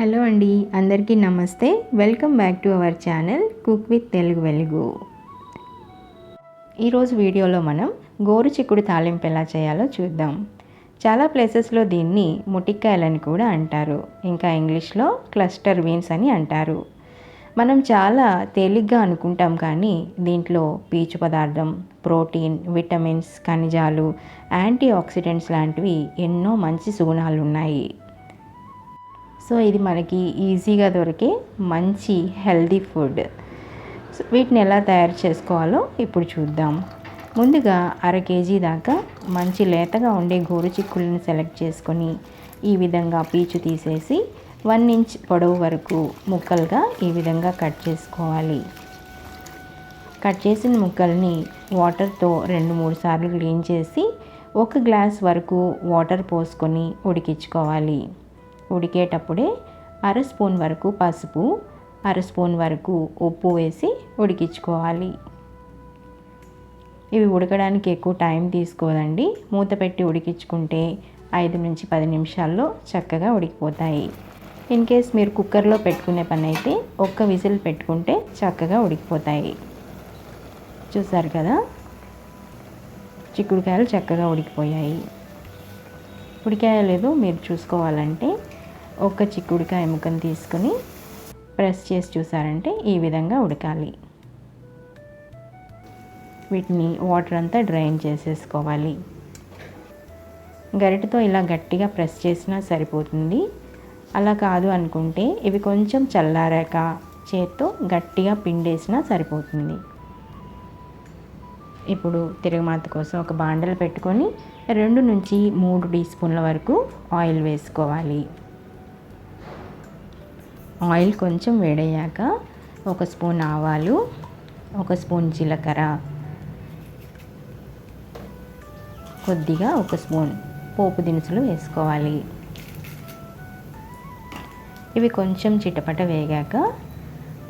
Hello అండి అందరికీ నమస్తే. Welcome back to our channel cook with Telugu Velugu. ఈరోజు వీడియోలో మనం గోరు చిక్కుడు తాలింపు ఎలా చేయాలో చూద్దాం. చాలా ప్లేసెస్లో దీన్ని ముటిక్కాయలని కూడా అంటారు. ఇంకా ఇంగ్లీష్లో క్లస్టర్ బీన్స్ అని అంటారు. మనం చాలా తేలిగ్గా అనుకుంటాం కానీ దీంట్లో పీచు పదార్థం ప్రోటీన్ విటమిన్స్ ఖనిజాలు యాంటీ ఆక్సిడెంట్స్ లాంటివి ఎన్నో మంచి సుగుణాలు ఉన్నాయి సో ఇది మనకి ఈజీగా దొరికే మంచి హెల్దీ ఫుడ్. సో వీటిని ఎలా తయారు చేసుకోవాలో ఇప్పుడు చూద్దాం. ముందుగా అర కేజీ దాకా మంచి లేతగా ఉండే గోరు చిక్కులను సెలెక్ట్ చేసుకొని ఈ విధంగా పీచు తీసేసి వన్ ఇంచ్ పొడవు వరకు ముక్కలుగా ఈ విధంగా కట్ చేసుకోవాలి. కట్ చేసిన ముక్కల్ని వాటర్తో రెండు మూడు సార్లు క్లీన్ చేసి ఒక గ్లాస్ వరకు వాటర్ పోసుకొని ఉడికించుకోవాలి. ఉడికేటప్పుడే అర స్పూన్ వరకు పసుపు అర స్పూన్ వరకు ఉప్పు వేసి ఉడికించుకోవాలి. ఇవి ఉడకడానికి ఎక్కువ టైం తీసుకోదండి. మూత పెట్టి ఉడికించుకుంటే ఐదు నుంచి పది నిమిషాల్లో చక్కగా ఉడికిపోతాయి. ఇన్ కేస్ మీరు కుక్కర్లో పెట్టుకునే పని అయితే ఒక్క విజిల్ పెట్టుకుంటే చక్కగా ఉడికిపోతాయి. చూసారు కదా? చిక్కుడుకాయలు చక్కగా ఉడికిపోయాయి. ఉడికాయో లేదో మీరు చూసుకోవాలంటే ఒక చిక్కుడుకాయ ముక్కను తీసుకొని ప్రెస్ చేసి చూసారంటే ఈ విధంగా ఉడకాలి. వీటిని వాటర్ అంతా డ్రైన్ చేసేసుకోవాలి. గరిటతో ఇలా గట్టిగా ప్రెస్ చేసినా సరిపోతుంది. అలా కాదు అనుకుంటే ఇవి కొంచెం చల్లారాక చేత్తో గట్టిగా పిండేసినా సరిపోతుంది. ఇప్పుడు తిరగమాత కోసం ఒక బాండలు పెట్టుకొని రెండు నుంచి మూడు టీ స్పూన్ల వరకు ఆయిల్ వేసుకోవాలి. ఆయిల్ కొంచెం వేడయ్యాక ఒక స్పూన్ ఆవాలు ఒక స్పూన్ జీలకర్ర కొద్దిగా ఒక స్పూన్ పోపు దినుసులు వేసుకోవాలి. ఇవి కొంచెం చిటపట వేగాక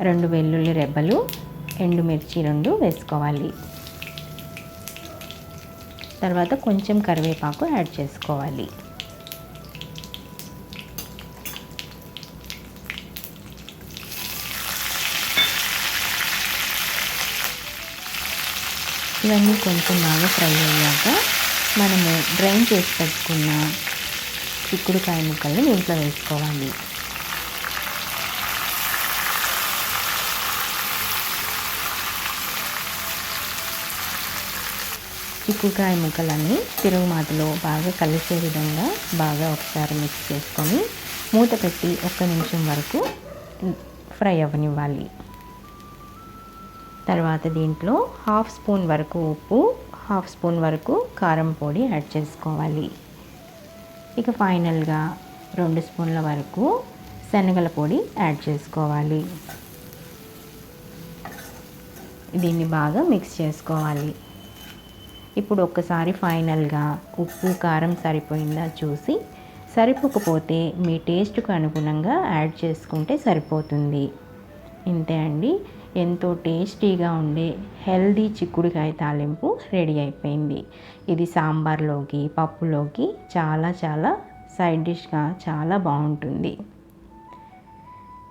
రెండు వెల్లుల్లి రెబ్బలు ఎండుమిర్చి రెండు వేసుకోవాలి. తర్వాత కొంచెం కరివేపాకు యాడ్ చేసుకోవాలి. ఇవన్నీ కొంచెం బాగా ఫ్రై అయ్యాక మనము డ్రైన్ చేసి పెట్టుకున్న చిక్కుడుకాయ ముక్కల్ని దీంట్లో వేసుకోవాలి. చిక్కుడుకాయ ముక్కలన్నీ తిరుగుమాతలో బాగా కలిసే విధంగా బాగా ఒకసారి మిక్స్ చేసుకొని మూత పెట్టి ఒక్క నిమిషం వరకు ఫ్రై అవ్వనివ్వాలి. తర్వాత దీంట్లో హాఫ్ స్పూన్ వరకు ఉప్పు హాఫ్ స్పూన్ వరకు కారం పొడి యాడ్ చేసుకోవాలి. ఇక ఫైనల్గా రెండు స్పూన్ల వరకు శనగల పొడి యాడ్ చేసుకోవాలి. దీన్ని బాగా మిక్స్ చేసుకోవాలి. ఇప్పుడు ఒక్కసారి ఫైనల్గా ఉప్పు కారం సరిపోయిందా చూసి సరిపోకపోతే మీ టేస్ట్కు అనుగుణంగా యాడ్ చేసుకుంటే సరిపోతుంది. ఇంతే అండి. ఎంతో టేస్టీగా ఉండే హెల్దీ చిక్కుడుకాయ తాలింపు రెడీ అయిపోయింది. ఇది సాంబార్లోకి పప్పులోకి చాలా చాలా సైడ్ డిష్గా చాలా బాగుంటుంది.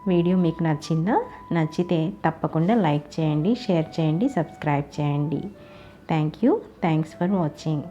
వీడియో మీకు నచ్చిందా? నచ్చితే తప్పకుండా లైక్ చేయండి షేర్ చేయండి సబ్స్క్రైబ్ చేయండి. Thank you. Thanks for watching.